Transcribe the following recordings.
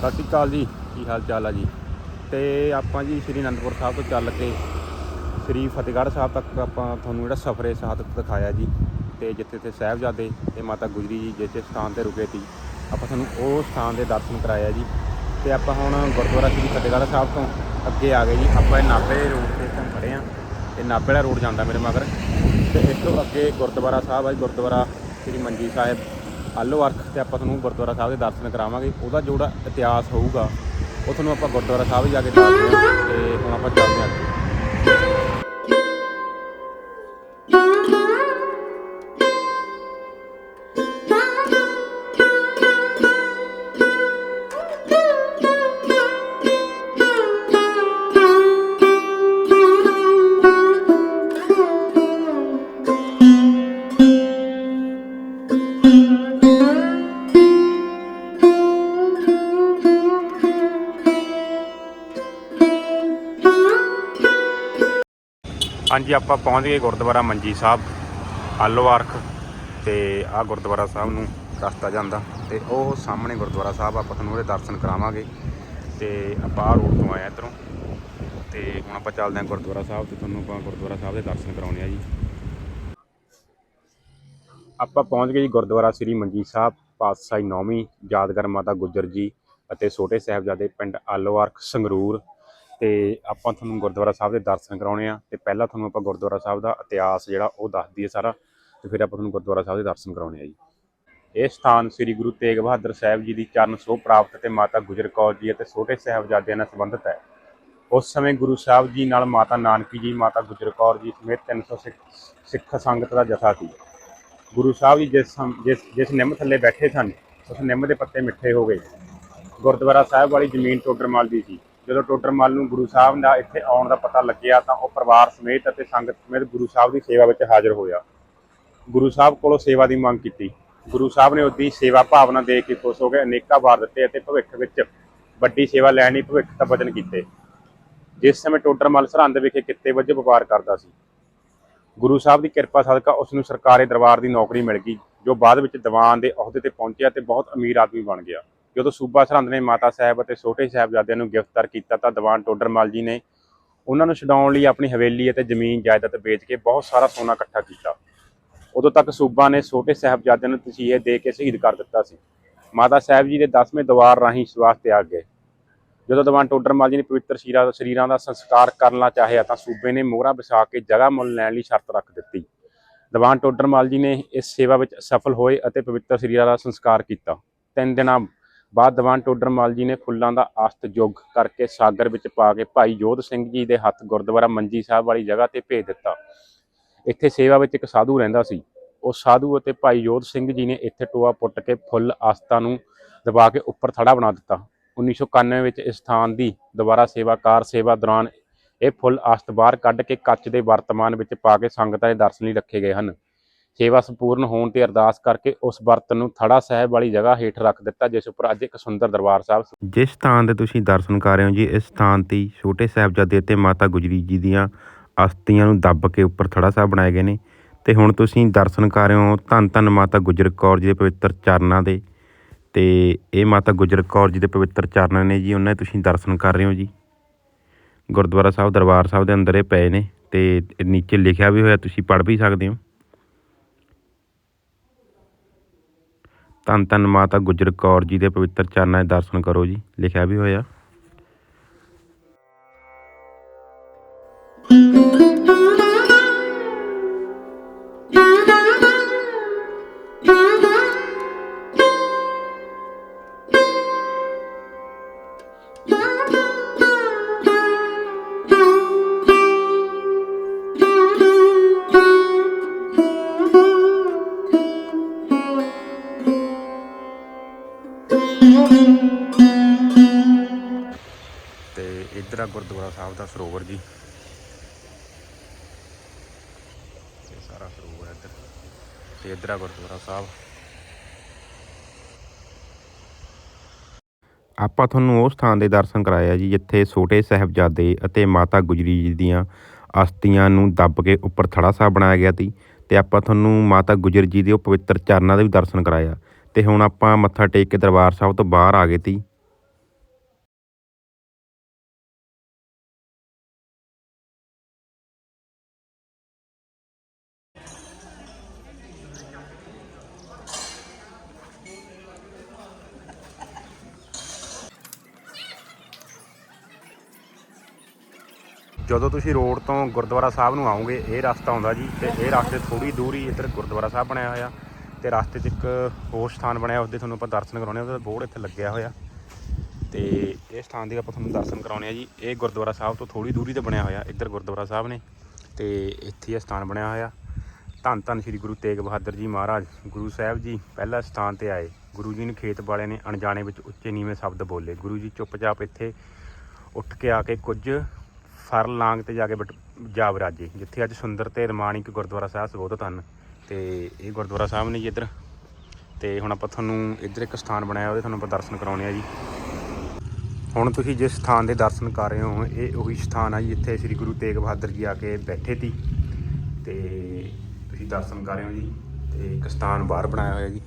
ਸਤਿ ਸ਼੍ਰੀ ਅਕਾਲ ਜੀ। ਕੀ ਹਾਲ ਚਾਲ ਆ ਜੀ? ਤੇ ਆਪਾਂ ਜੀ ਸ੍ਰੀ ਅਨੰਦਪੁਰ ਸਾਹਿਬ ਤੋਂ ਚੱਲ ਕੇ ਸ੍ਰੀ ਫਤਿਹਗੜ੍ਹ ਸਾਹਿਬ ਤੱਕ ਆਪਾਂ ਤੁਹਾਨੂੰ ਜਿਹੜਾ ਸਫ਼ਰੇ ਸਾਹਤ ਦਿਖਾਇਆ ਜੀ। ਤੇ ਜਿੱਥੇ ਤੇ ਸਾਹਿਬਜ਼ਾਦੇ ਤੇ ਮਾਤਾ ਗੁਜਰੀ ਜੀ ਜਿਸ ਸਥਾਨ ਤੇ ਰੁਕੇ ਸੀ, ਆਪਾਂ ਤੁਹਾਨੂੰ ਉਹ ਸਥਾਨ ਦੇ ਦਰਸ਼ਨ ਕਰਾਇਆ ਜੀ। ਤੇ ਆਪਾਂ ਹੁਣ ਗੁਰਦੁਆਰਾ ਸ੍ਰੀ ਫਤਿਹਗੜ੍ਹ ਸਾਹਿਬ ਤੋਂ ਅੱਗੇ ਆ ਗਏ ਜੀ। ਆਪਾਂ ਇਹ ਨਾਭੇ ਰੋਡ ਤੇ ਇੱਥੋਂ ਖੜੇ ਆ ਇਹ ਨਾਭੇ ਵਾਲਾ ਰੋਡ ਜਾਂਦਾ ਮੇਰੇ ਮਗਰ। ਤੇ ਇਸ ਤੋਂ ਅੱਗੇ ਗੁਰਦੁਆਰਾ ਸਾਹਿਬ ਹੈ ਗੁਰਦੁਆਰਾ ਸ੍ਰੀ ਮੰਜੀ ਸਾਹਿਬ। ਆਲੋ ਅਰਖ ਤੇ ਆਪਾਂ ਤੁਹਾਨੂੰ ਗੁਰਦੁਆਰਾ ਸਾਹਿਬ ਦੇ ਦਰਸ਼ਨ ਕਰਾਵਾਂਗੇ, ਉਹਦਾ ਜਿਹੜਾ ਇਤਿਹਾਸ ਹੋਊਗਾ। ਉਹ ਤੁਹਾਨੂੰ ਆਪਾਂ ਗੁਰਦੁਆਰਾ ਸਾਹਿਬ ਜਾ ਕੇ ਦੱਸਦੇ ਹਾਂ ਤੇ ਹੁਣ ਆਪਾਂ ਚੱਲਦੇ ਹਾਂ ਹਾਂਜੀ, ਆਪਾਂ ਪਹੁੰਚ ਗਏ ਗੁਰਦੁਆਰਾ ਮੰਜੀ ਸਾਹਿਬ ਆਲੋ ਅਰਖ ਤੇ ਆਹ ਗੁਰਦੁਆਰਾ ਸਾਹਿਬ ਨੂੰ ਰਸਤਾ ਜਾਂਦਾ, ਤੇ ਉਹ ਸਾਹਮਣੇ ਗੁਰਦੁਆਰਾ ਸਾਹਿਬ, ਆਪਾਂ ਤੁਹਾਨੂੰ ਉਹਦੇ ਦਰਸ਼ਨ ਕਰਾਵਾਂਗੇ, ਤੇ ਆਪਾਂ ਆਹ ਰੋਡ ਤੋਂ ਆਏ ਆ ਇੱਧਰੋਂ, ਤੇ ਹੁਣ ਆਪਾਂ ਚੱਲਦੇ ਹਾਂ ਗੁਰਦੁਆਰਾ ਸਾਹਿਬ, ਤੇ ਤੁਹਾਨੂੰ ਆਪਾਂ ਗੁਰਦੁਆਰਾ ਸਾਹਿਬ ਦੇ ਦਰਸ਼ਨ ਕਰਾਉਣੇ ਆ ਜੀ। ਆਪਾਂ ਪਹੁੰਚ ਗਏ ਜੀ ਗੁਰਦੁਆਰਾ ਸ੍ਰੀ ਮੰਜੀ ਸਾਹਿਬ, ਪਾਤਸ਼ਾਹੀ ਨੌਵੀਂ ਯਾਦਗਾਰ ਮਾਤਾ ਗੁਜਰ ਜੀ ਅਤੇ ਛੋਟੇ ਸਾਹਿਬਜ਼ਾਦੇ ਪਿੰਡ ਆਲੋ ਸੰਗਰੂਰ ਤੇ ਆਪਾਂ ਤੁਹਾਨੂੰ ਗੁਰਦੁਆਰਾ ਸਾਹਿਬ ਦੇ ਦਰਸ਼ਨ ਕਰਾਉਣੇ ਆ ਤੇ ਪਹਿਲਾਂ ਤੁਹਾਨੂੰ ਆਪਾਂ ਗੁਰਦੁਆਰਾ ਸਾਹਿਬ ਦਾ ਇਤਿਹਾਸ ਜਿਹੜਾ ਉਹ ਦੱਸ ਦਈਏ ਸਾਰਾ ਤੇ ਫਿਰ ਆਪਾਂ ਤੁਹਾਨੂੰ ਗੁਰਦੁਆਰਾ ਸਾਹਿਬ ਦੇ ਦਰਸ਼ਨ ਕਰਾਉਣੇ ਆ ਜੀ। ਇਹ ਸਥਾਨ ਸ੍ਰੀ ਗੁਰੂ ਤੇਗ ਬਹਾਦਰ ਸਾਹਿਬ ਜੀ ਦੀ ਚਰਨ ਸੋਹ ਪ੍ਰਾਪਤ ਤੇ ਮਾਤਾ ਗੁਜਰ ਕੌਰ ਜੀ ਅਤੇ ਛੋਟੇ ਸਾਹਿਬਜ਼ਾਦਿਆਂ ਨਾਲ ਸੰਬੰਧਿਤ ਹੈ। ਉਸ ਸਮੇਂ ਗੁਰੂ ਸਾਹਿਬ ਜੀ ਨਾਲ ਮਾਤਾ ਨਾਨਕੀ ਜੀ, ਮਾਤਾ ਗੁਜਰ ਕੌਰ ਜੀ ਸਮੇਤ 300 ਸਿੱਖ ਸਿੱਖ ਸੰਗਤ ਦਾ ਜਥਾ ਸੀ। ਗੁਰੂ ਸਾਹਿਬ ਜੀ ਜਿਸ ਸਮ- ਜਿਸ ਜਿਸ ਨਿੰਮ ਥੱਲੇ ਬੈਠੇ ਸਨ, ਉਸ ਨਿੰਮ ਦੇ ਪੱਤੇ ਮਿੱਠੇ ਹੋ ਗਏ। ਗੁਰਦੁਆਰਾ ਸਾਹਿਬ ਵਾਲੀ ਜ਼ਮੀਨ ਟੋਡਰਮਲ ਦੀ ਸੀ। ਜਦੋਂ ਟੋਡਰਮਲ ਨੂੰ ਗੁਰੂ ਸਾਹਿਬ ਦਾ ਇੱਥੇ ਆਉਣ ਦਾ ਪਤਾ ਲੱਗਿਆ ਤਾਂ ਉਹ ਪਰਿਵਾਰ ਸਮੇਤ ਅਤੇ ਸੰਗਤ ਸਮੇਤ ਗੁਰੂ ਸਾਹਿਬ ਦੀ ਸੇਵਾ ਵਿੱਚ ਹਾਜ਼ਰ ਹੋਇਆ। ਗੁਰੂ ਸਾਹਿਬ ਕੋਲੋਂ ਸੇਵਾ ਦੀ ਮੰਗ ਕੀਤੀ। ਗੁਰੂ ਸਾਹਿਬ ਨੇ ਉਹਦੀ ਸੇਵਾ ਭਾਵਨਾ ਦੇ ਕੇ ਖੁਸ਼ ਹੋ ਗਏ, ਅਨੇਕਾਂ ਵਾਰ ਦਿੱਤੇ ਅਤੇ ਭਵਿੱਖ ਵਿੱਚ ਵੱਡੀ ਸੇਵਾ ਲੈਣ ਲਈ ਭਵਿੱਖ ਦਾ ਵਚਨ ਕੀਤੇ। ਜਿਸ ਸਮੇਂ ਟੋਡਰਮਲ ਸਰਹੰਦ ਵਿਖੇ ਕਿੱਤੇ ਵਜੋਂ ਵਪਾਰ ਕਰਦਾ ਸੀ। ਗੁਰੂ ਸਾਹਿਬ ਦੀ ਕਿਰਪਾ ਸਦਕਾ ਉਸ ਨੂੰ ਸਰਕਾਰੀ ਦਰਬਾਰ ਦੀ ਨੌਕਰੀ ਮਿਲ ਗਈ, ਜੋ ਬਾਅਦ ਵਿੱਚ ਦੀਵਾਨ ਦੇ ਅਹੁਦੇ ਤੇ ਪਹੁੰਚਿਆ ਤੇ ਬਹੁਤ ਅਮੀਰ ਆਦਮੀ ਬਣ ਗਿਆ। ਜਦੋਂ ਸੂਬਾ ਸਰਹੰਦ ਨੇ ਮਾਤਾ ਸਾਹਿਬ ਅਤੇ ਛੋਟੇ ਸਾਹਿਬਜ਼ਾਦਿਆਂ ਨੂੰ ਗ੍ਰਿਫਤਾਰ ਕੀਤਾ ਤਾਂ ਦੀਵਾਨ ਟੋਡਰਮਲ ਜੀ ਨੇ ਉਹਨਾਂ ਨੂੰ ਛਡਾਉਣ ਲਈ ਆਪਣੀ ਹਵੇਲੀ ਅਤੇ ਜ਼ਮੀਨ ਜਾਇਦਾਦ ਵੇਚ ਕੇ ਬਹੁਤ ਸਾਰਾ ਸੋਨਾ ਇਕੱਠਾ ਕੀਤਾ। ਉਦੋਂ ਤੱਕ ਸੂਬਾ ਨੇ ਛੋਟੇ ਸਾਹਿਬਜ਼ਾਦਿਆਂ ਨੂੰ ਤਸੀਹੇ ਦੇ ਕੇ ਸ਼ਹੀਦ ਕਰ ਦਿੱਤਾ ਸੀ। ਮਾਤਾ ਸਾਹਿਬ ਜੀ ਦੇ 10ਵੇਂ ਦਵਾਰ ਰਾਹੀਂ ਸਵਾਸ ਤਿਆਗ ਗਏ। ਜਦੋਂ ਦੀਵਾਨ ਟੋਡਰਮਲ ਜੀ ਨੇ ਪਵਿੱਤਰ ਸ਼ੀਰਾ ਸਰੀਰਾਂ ਦਾ ਸੰਸਕਾਰ ਕਰਨਾ ਚਾਹਿਆ ਤਾਂ ਸੂਬੇ ਨੇ ਮੋਹਰਾਂ ਵਿਛਾ ਕੇ ਜਗ੍ਹਾ ਮੁੱਲ ਲੈਣ ਲਈ ਸ਼ਰਤ ਰੱਖ ਦਿੱਤੀ। ਦੀਵਾਨ ਟੋਡਰਮਲ ਜੀ ਨੇ ਇਸ ਸੇਵਾ ਵਿੱਚ ਸਫਲ ਹੋਏ ਅਤੇ ਪਵਿੱਤਰ ਸਰੀਰਾਂ ਦਾ ਸੰਸਕਾਰ ਕੀਤਾ। ਤਿੰਨ ਦਿਨਾਂ ਬਾਅਦ ਦੀਵਾਨ ਟੋਡਰਮਲ ਜੀ ਨੇ ਫੁੱਲਾਂ ਦਾ ਆਸਤ ਯੁੱਗ ਕਰਕੇ ਸਾਗਰ ਵਿੱਚ ਪਾ ਕੇ ਭਾਈ ਜੋਧ ਸਿੰਘ ਜੀ ਦੇ ਹੱਥ ਗੁਰਦੁਆਰਾ ਮੰਜੀ ਸਾਹਿਬ ਵਾਲੀ ਜਗ੍ਹਾ ਤੇ ਭੇਜ ਦਿੱਤਾ। ਇੱਥੇ ਸੇਵਾ ਵਿੱਚ ਇੱਕ ਸਾਧੂ ਰਹਿੰਦਾ ਸੀ। ਉਹ ਸਾਧੂ ਅਤੇ ਭਾਈ ਜੋਧ ਸਿੰਘ ਜੀ ਨੇ ਇੱਥੇ ਟੋਆ ਪੁੱਟ ਕੇ ਫੁੱਲ ਆਸਤਾਂ ਨੂੰ ਦਬਾ ਕੇ ਉੱਪਰ ਥੜਾ ਬਣਾ ਦਿੱਤਾ। 1991 ਵਿੱਚ ਇਸ ਸਥਾਨ ਦੀ ਦੁਬਾਰਾ ਸੇਵਾ ਕਾਰ ਸੇਵਾ ਦੌਰਾਨ ਇਹ ਫੁੱਲ ਆਸਤ ਬਾਹਰ ਕੱਢ ਕੇ ਕੱਚ ਦੇ ਵਰਤਮਾਨ ਵਿੱਚ ਪਾ ਕੇ ਸੰਗਤਾਂ ਦੇ ਦਰਸ਼ਨ ਲਈ ਰੱਖੇ ਗਏ ਹਨ। ਸੇਵਾ ਸੰਪੂਰਨ ਹੋਣ ਤੇ ਅਰਦਾਸ ਕਰਕੇ ਉਸ ਬਰਤਨ ਨੂੰ ਥੜਾ ਸਾਹਿਬ ਵਾਲੀ ਜਗ੍ਹਾ ਹੇਠ ਰੱਖ ਦਿੱਤਾ, ਜਿਸ ਉੱਪਰ ਅੱਜ ਇੱਕ ਸੁੰਦਰ ਦਰਬਾਰ ਸਾਹਿਬ ਜਿਸ ਸਥਾਨ 'ਤੇ ਤੁਸੀਂ ਦਰਸ਼ਨ ਕਰ ਰਹੇ ਹੋ ਜੀ, ਇਸ ਸਥਾਨ ਤੇ ਛੋਟੇ ਸਾਹਿਬਜ਼ਾਦੇ ਅਤੇ ਮਾਤਾ ਗੁਜਰੀ ਜੀ ਦੀਆਂ ਅਸਥੀਆਂ ਨੂੰ ਦੱਬ ਕੇ ਉੱਪਰ ਥੜਾ ਸਾਹਿਬ ਬਣਾਏ ਗਏ ਨੇ। ਤੇ ਹੁਣ ਤੁਸੀਂ ਦਰਸ਼ਨ ਕਰ ਰਹੇ ਹੋ ਧੰਨ ਧੰਨ ਮਾਤਾ ਗੁਜਰ ਕੌਰ ਜੀ ਦੇ ਪਵਿੱਤਰ ਚਰਨਾਂ ਦੇ। ਤੇ ਇਹ ਮਾਤਾ ਗੁਜਰ ਕੌਰ ਜੀ ਦੇ ਪਵਿੱਤਰ ਚਰਨ ਨੇ ਜੀ, ਉਹਨਾਂ ਦੇ ਤੁਸੀਂ ਦਰਸ਼ਨ ਕਰ ਰਹੇ ਹੋ ਜੀ। ਗੁਰਦੁਆਰਾ ਸਾਹਿਬ ਦਰਬਾਰ ਸਾਹਿਬ ਦੇ ਅੰਦਰ ਇਹ ਪਏ ਨੇ ਤੇ ਨੀਚੇ ਲਿਖਿਆ ਵੀ ਹੋਇਆ, ਤੁਸੀਂ ਪੜ੍ਹ ਵੀ ਸਕਦੇ ਹੋ। ਧੰਨ ਧੰਨ ਮਾਤਾ ਗੁਜਰ ਕੌਰ ਜੀ ਦੇ ਪਵਿੱਤਰ ਚਰਨਾਂ ਦੇ ਦਰਸ਼ਨ ਕਰੋ ਜੀ। ਲਿਖਿਆ ਵੀ ਹੋਇਆ। ਇੱਧਰ ਆ ਗੁਰਦੁਆਰਾ ਸਾਹਿਬ ਦਾ ਸਰੋਵਰ ਜੀ। ਇਹ ਸਾਰਾ ਸਰੋਵਰ ਇੱਧਰ। ਤੇ ਇੱਧਰ ਆ ਗੁਰਦੁਆਰਾ ਸਾਹਿਬ। ਆਪਾਂ ਤੁਹਾਨੂੰ ਉਹ ਸਥਾਨ ਦੇ ਦਰਸ਼ਨ ਕਰਾਇਆ ਜੀ, ਜਿੱਥੇ ਛੋਟੇ ਸਾਹਿਬਜ਼ਾਦੇ ਅਤੇ ਮਾਤਾ ਗੁਜਰੀ ਜੀ ਦੀਆਂ ਅਸਥੀਆਂ ਨੂੰ ਦੱਬ ਕੇ ਉੱਪਰ ਥੜਾ ਸਾਹਿਬ ਬਣਾਇਆ ਗਿਆ ਸੀ ਤੇ ਆਪਾਂ ਤੁਹਾਨੂੰ ਮਾਤਾ ਗੁਜਰ ਜੀ ਦੇ ਉਹ ਪਵਿੱਤਰ ਚਰਨਾਂ ਦੇ ਵੀ ਦਰਸ਼ਨ ਕਰਾਇਆ। ਤੇ ਹੁਣ ਆਪਾਂ ਮੱਥਾ ਟੇਕ ਕੇ ਦਰਬਾਰ ਸਾਹਿਬ ਤੋਂ ਬਾਹਰ ਆ ਗਏ ਸੀ। ਜਦੋਂ ਤੁਸੀਂ ਰੋਡ ਤੋਂ ਗੁਰਦੁਆਰਾ ਸਾਹਿਬ ਨੂੰ ਆਓਗੇ ਇਹ ਰਸਤਾ ਆਉਂਦਾ ਜੀ, ਤੇ ਇਹ ਰਸਤੇ ਥੋੜੀ ਦੂਰ ਹੀ ਇੱਧਰ ਗੁਰਦੁਆਰਾ ਸਾਹਿਬ ਬਣਿਆ ਹੋਇਆ, ਤੇ ਰਸਤੇ 'ਚ ਇੱਕ ਹੋਰ ਸਥਾਨ ਬਣਿਆ ਉਹਦੇ ਤੁਹਾਨੂੰ ਆਪਾਂ ਦਰਸ਼ਨ ਕਰਾਉਣੇ ਆ, ਉਹਦਾ ਬੋਰਡ ਇੱਥੇ ਲੱਗਿਆ ਹੋਇਆ। ਤੇ ਇਹ ਸਥਾਨ ਦੇ ਆਪਾਂ ਤੁਹਾਨੂੰ ਦਰਸ਼ਨ ਕਰਾਉਣੇ ਆ ਜੀ, ਇਹ ਗੁਰਦੁਆਰਾ ਸਾਹਿਬ ਤੋਂ ਥੋੜੀ ਦੂਰੀ ਤੇ ਬਣਿਆ ਹੋਇਆ, ਇੱਧਰ ਗੁਰਦੁਆਰਾ ਸਾਹਿਬ ਨੇ, ਤੇ ਇੱਥੇ ਇਹ ਸਥਾਨ ਬਣਿਆ ਹੋਇਆ। ਧੰਨ ਧੰਨ ਸ੍ਰੀ ਗੁਰੂ ਤੇਗ ਬਹਾਦਰ ਜੀ ਮਹਾਰਾਜ, ਗੁਰੂ ਸਾਹਿਬ ਜੀ ਪਹਿਲਾ ਸਥਾਨ ਤੇ ਆਏ, ਗੁਰੂ ਜੀ ਨੇ ਖੇਤ ਵਾਲੇ ਨੇ ਅਣਜਾਣੇ ਵਿੱਚ ਉੱਚੇ ਨੀਵੇਂ ਸ਼ਬਦ ਬੋਲੇ, ਗੁਰੂ ਜੀ ਚੁੱਪਚਾਪ ਇੱਥੇ ਉੱਠ ਕੇ ਆ ਕੇ ਕੁਝ ਫਰ ਲਾਂਗ ਤੇ ਜਾ ਕੇ ਬਟ- ਜਾ ਵਿਰਾਜੇ। ਜਿੱਥੇ ਅੱਜ ਸੁੰਦਰ ਤੇ ਰਮਾਣਿਕ ਗੁਰਦੁਆਰਾ ਸਾਹਿਬ ਸਬੋਧਤ ਹਨ ਤੇ ਇਹ ਗੁਰਦੁਆਰਾ ਸਾਹਿਬ ਨੇ ਜੀ ਇੱਧਰ। ਤੇ ਹੁਣ ਆਪਾਂ ਤੁਹਾਨੂੰ ਇੱਧਰ ਇੱਕ ਸਥਾਨ ਬਣਾਇਆ, ਉਹਦੇ ਤੁਹਾਨੂੰ ਆਪਾਂ ਦਰਸ਼ਨ ਕਰਾਉਣੇ ਆ ਜੀ। ਹੁਣ ਤੁਸੀਂ ਜਿਸ ਸਥਾਨ ਦੇ ਦਰਸ਼ਨ ਕਰ ਰਹੇ ਹੋ, ਇਹ ਉਹੀ ਸਥਾਨ ਆ ਜੀ, ਜਿੱਥੇ ਸ੍ਰੀ ਗੁਰੂ ਤੇਗ ਬਹਾਦਰ ਜੀ ਆ ਕੇ ਬੈਠੇ ਸੀ। ਤੇ ਤੁਸੀਂ ਦਰਸ਼ਨ ਕਰ ਰਹੇ ਹੋ ਜੀ, ਤੇ ਇੱਕ ਸਥਾਨ ਬਾਹਰ ਬਣਾਇਆ ਹੋਇਆ ਜੀ।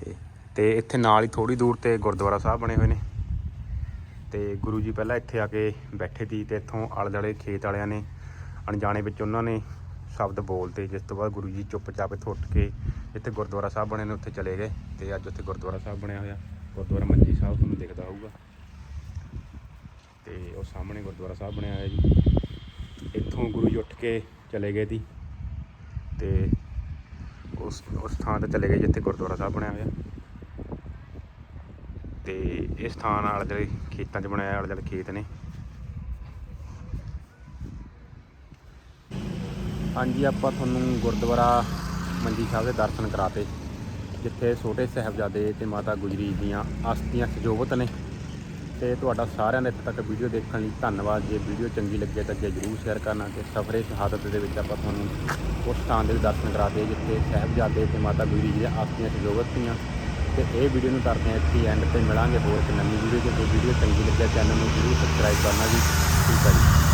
ਤੇ- ਤੇ ਇੱਥੇ ਨਾਲ ਹੀ ਥੋੜੀ ਦੂਰ ਤੇ ਗੁਰਦੁਆਰਾ ਸਾਹਿਬ ਬਣੇ ਹੋਏ ਨੇ। ਤੇ ਗੁਰੂ ਜੀ ਪਹਿਲਾਂ ਇੱਥੇ ਆ ਕੇ ਬੈਠੇ ਸੀ ਤੇ ਇੱਥੋਂ ਆਲੇ ਦੁਆਲੇ ਖੇਤ ਵਾਲਿਆਂ ਨੇ, ਅਣਜਾਣੇ ਵਿੱਚ ਉਹਨਾਂ ਨੇ ਸ਼ਬਦ ਬੋਲਤੇ ਜਿਸ ਤੋਂ ਬਾਅਦ ਗੁਰੂ ਜੀ ਚੁੱਪਚਾਪ ਇੱਥੋਂ ਉੱਠ ਕੇ ਇੱਥੇ ਗੁਰਦੁਆਰਾ ਸਾਹਿਬ ਬਣੇ ਨੇ, ਉੱਥੇ ਚਲੇ ਗਏ ਤੇ ਅੱਜ ਉੱਥੇ ਗੁਰਦੁਆਰਾ ਸਾਹਿਬ ਬਣਿਆ ਹੋਇਆ। ਗੁਰਦੁਆਰਾ ਮੰਜੀ ਸਾਹਿਬ ਤੁਹਾਨੂੰ ਦਿਖਦਾ ਹੋਊਗਾ। ਤੇ ਉਹ ਸਾਹਮਣੇ ਗੁਰਦੁਆਰਾ ਸਾਹਿਬ ਬਣਿਆ ਹੋਇਆ ਜੀ। ਇੱਥੋਂ ਗੁਰੂ ਜੀ ਉੱਠ ਕੇ ਚਲੇ ਗਏ ਸੀ ਤੇ ਉਸ ਉਸ ਥਾਂ ਤੇ ਚਲੇ ਗਏ ਜਿੱਥੇ ਗੁਰਦੁਆਰਾ ਸਾਹਿਬ ਬਣਿਆ ਹੋਇਆ। ਤੇ ਇਹ ਸਥਾਨ ਆਲੇ ਦੁਆਲੇ ਖੇਤਾਂ 'ਚ ਬਣਾਇਆ ਆਲੇ ਦੁਆਲੇ ਖੇਤ ਨੇ। ਹਾਂਜੀ, ਆਪਾਂ ਤੁਹਾਨੂੰ ਗੁਰਦੁਆਰਾ ਮੰਜੀ ਸਾਹਿਬ ਦੇ ਦਰਸ਼ਨ ਕਰਾਤੇ, ਜਿੱਥੇ ਛੋਟੇ ਸਾਹਿਬਜ਼ਾਦੇ ਤੇ ਮਾਤਾ ਗੁਜਰੀ ਦੀਆਂ ਅਸਥੀਆਂ ਸਜੋਵਤ ਨੇ। ਤੇ ਤੁਹਾਡਾ ਸਾਰਿਆਂ ਦਾ ਇੱਥੇ ਤੱਕ ਵੀਡੀਓ ਦੇਖਣ ਲਈ ਧੰਨਵਾਦ। ਜੇ ਵੀਡੀਓ ਚੰਗੀ ਲੱਗੇ ਤਾਂ ਅੱਗੇ ਜਰੂਰ ਸ਼ੇਅਰ ਕਰਨਾ ਤੇ ਸਫਰੇ ਸ਼ਹਾਦਤ ਦੇ ਵਿੱਚ ਆਪਾਂ ਤੁਹਾਨੂੰ ਉਸ ਸਥਾਨ ਦੇ ਵੀ ਦਰਸ਼ਨ ਕਰਾਤੇ, ਜਿੱਥੇ ਸਾਹਿਬਜ਼ਾਦੇ ਤੇ ਮਾਤਾ ਗੁਜਰੀ ਜੀ ਦੀਆਂ ਅਸਥੀਆਂ ਸਜੋਵਤ ਸੀਆਂ ਤੇ ਇਹ ਵੀਡੀਓ ਨੂੰ ਕਰਦੇ ਹਾਂ ਇੱਥੇ ਐਂਡ ਤੇ ਮਿਲਾਂਗੇ ਹੋਰ ਇੱਕ ਨਵੀਂ ਵੀਡੀਓ ਜੇ ਕੋਈ ਵੀਡੀਓ ਚੰਗੀ ਲੱਗਿਆ ਚੈਨਲ ਨੂੰ ਜਰੂਰ ਸਬਸਕ੍ਰਾਈਬ ਕਰਨਾ ਜੀ। ਠੀਕ ਹੈ ਜੀ।